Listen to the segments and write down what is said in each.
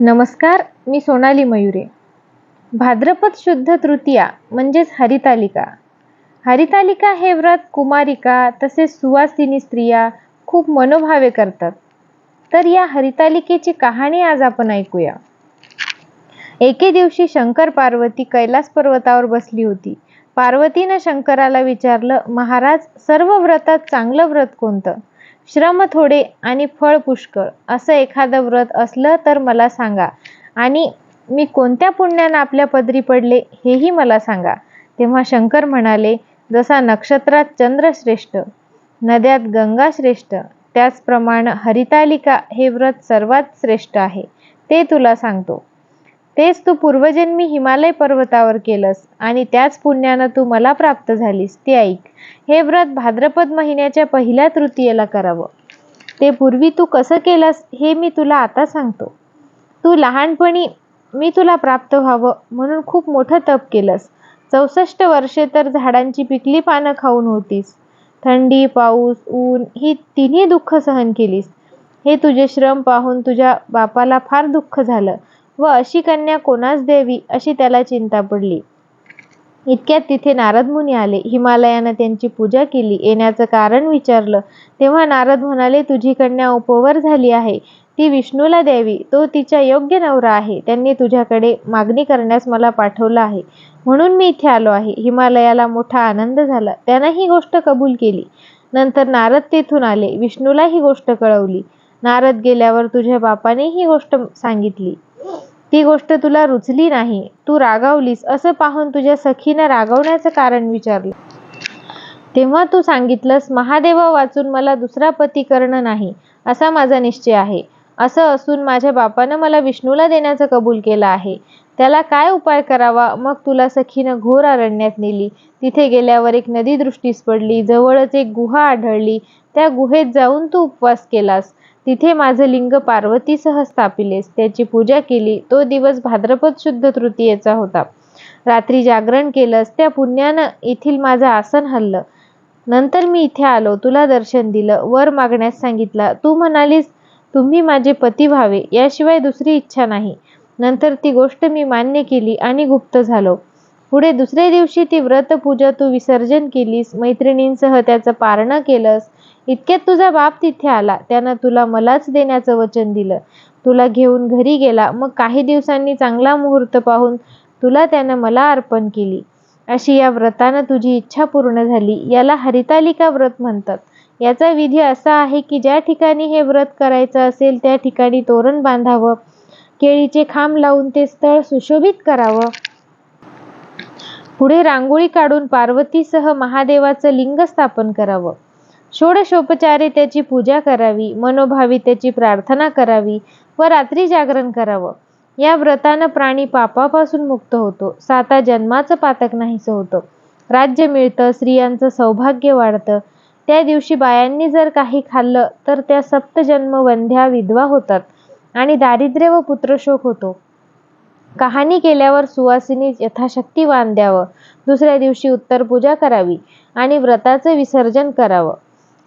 नमस्कार मी सोनाली मयुरे. भाद्रपद शुद्ध तृतीया म्हणजेच हरितालिका. हरितालिका हे व्रत कुमारिका तसेच सुवासिनी स्त्रिया खूप मनोभावे करतात. तर या हरितालिकेची कहाणी आज आपण ऐकूया. एके दिवशी शंकर पार्वती कैलास पर्वतावर बसली होती. पार्वतीनं शंकराला विचारलं महाराज सर्व व्रतात चांगलं व्रत कोणतं? श्रम थोडे आणि फळ पुष्कळ असं एखादं व्रत असलं तर मला सांगा. आणि मी कोणत्या पुण्यानं आपल्या पदरी पडले हेही मला सांगा. तेव्हा शंकर म्हणाले जसा नक्षत्रात चंद्र श्रेष्ठ नद्यात गंगा श्रेष्ठ त्याचप्रमाणे हरितालिका हे व्रत सर्वात श्रेष्ठ आहे ते तुला सांगतो. तेच तू पूर्वजन्मी हिमालय पर्वतावर केलंस आणि त्याच पुण्यानं तू मला प्राप्त झालीस ते ऐक. हे व्रत भाद्रपद महिन्याच्या पहिल्या तृतीयेला करावं. ते पूर्वी तू कसं केलंस हे मी तुला आता सांगतो. तू लहानपणी मी तुला प्राप्त व्हावं म्हणून खूप मोठं तप केलंस. चौसष्ट वर्षे तर झाडांची पिकली पानं खाऊन होतीस. थंडी पाऊस ऊन ही तिन्ही दुःख सहन केलीस. हे तुझे श्रम पाहून तुझ्या बापाला फार दुःख झालं. व अशी कन्या कोणास द्यावी अशी त्याला चिंता पडली. इतक्यात तिथे नारद मुनी आले. हिमालयानं त्यांची पूजा केली. येण्याचं कारण विचारलं. तेव्हा नारद म्हणाले तुझी कन्या उपवर झाली आहे. ती विष्णूला द्यावी. तो तिच्या योग्य नवरा आहे. त्यांनी तुझ्याकडे मागणी करण्यास मला पाठवलं आहे. म्हणून मी इथे आलो आहे. हिमालयाला मोठा आनंद झाला. त्यानं ही गोष्ट कबूल केली. नंतर नारद तेथून आले. विष्णूला ही गोष्ट कळवली. नारद गेल्यावर तुझ्या बापाने ही गोष्ट सांगितली. ती गोष्ट तुला रुचली नाही. तू रागावलीस असं पाहून तुझ्या सखीनं रागवण्याचं कारण विचारलं. तेव्हा तू सांगितलंस महादेवा वाचून मला दुसरा पती करणं नाही असा माझा निश्चय आहे. असं असून माझ्या बापानं मला विष्णूला देण्याचं कबूल केलं आहे. त्याला काय उपाय करावा? मग तुला सखीनं घोर अरण्यात नेली. तिथे गेल्यावर एक नदी दृष्टीस पडली. जवळच एक गुहा आढळली. त्या गुहेत जाऊन तू उपवास केलास. तिथे माझं लिंग पार्वतीसह स्थापिलेस. त्याची पूजा केली. तो दिवस भाद्रपद शुद्ध तृतीयेचा होता. रात्री जागरण केलंस. त्या पुण्यानं येथील माझं आसन हल्लं. नंतर मी इथे आलो. तुला दर्शन दिलं. वर मागण्यास सांगितला. तू म्हणालीस तुम्ही माझे पती व्हावे. याशिवाय दुसरी इच्छा नाही. नंतर ती गोष्ट मी मान्य केली आणि गुप्त झालो. पुढे दुसऱ्या दिवशी ती व्रतपूजा तू विसर्जन केलीस. मैत्रिणींसह त्याचं पारणं केलंस. इतक्यात तुझा बाप तिथे आला. त्यानं तुला मलाच देण्याचं वचन दिलं. तुला घेऊन घरी गेला. मग काही दिवसांनी चांगला मुहूर्त पाहून तुला त्यानं मला अर्पण केली. अशी या व्रतानं तुझी इच्छा पूर्ण झाली. याला हरितालिका व्रत म्हणतात. याचा विधी असा आहे की ज्या ठिकाणी हे व्रत करायचं असेल त्या ठिकाणी तोरण बांधावं केळीचे खांब लावून ते स्थळ सुशोभित करावं. पुढे रांगोळी काढून पार्वतीसह महादेवाचं लिंग स्थापन करावं. षोडशोपचारे त्याची पूजा करावी मनोभावी त्याची प्रार्थना करावी व रात्री जागरण करावं. या व्रतानं प्राणी पापापासून मुक्त होतो. साता जन्माचं पातक नाहीसं होतं. राज्य मिळतं स्त्रियांचं सौभाग्य वाढतं. त्या दिवशी बायांनी जर काही खाल्लं तर त्या सप्तजन्म वंध्या विधवा होतात आणि दारिद्र्य व पुत्रशोक होतो. कहाणी केल्यावर सुवासिनी यथाशक्ती वान द्यावं. दुसऱ्या दिवशी उत्तर पूजा करावी आणि व्रताचं विसर्जन करावं.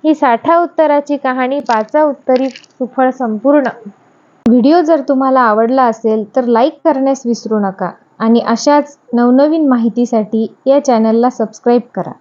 ही साठा उत्तराची कहाणी पाचा उत्तरी सुफळ संपूर्ण. व्हिडिओ जर तुम्हाला आवडला असेल तर लाईक करण्यास विसरू नका आणि अशाच नवनवीन माहितीसाठी या चॅनलला सबस्क्राईब करा.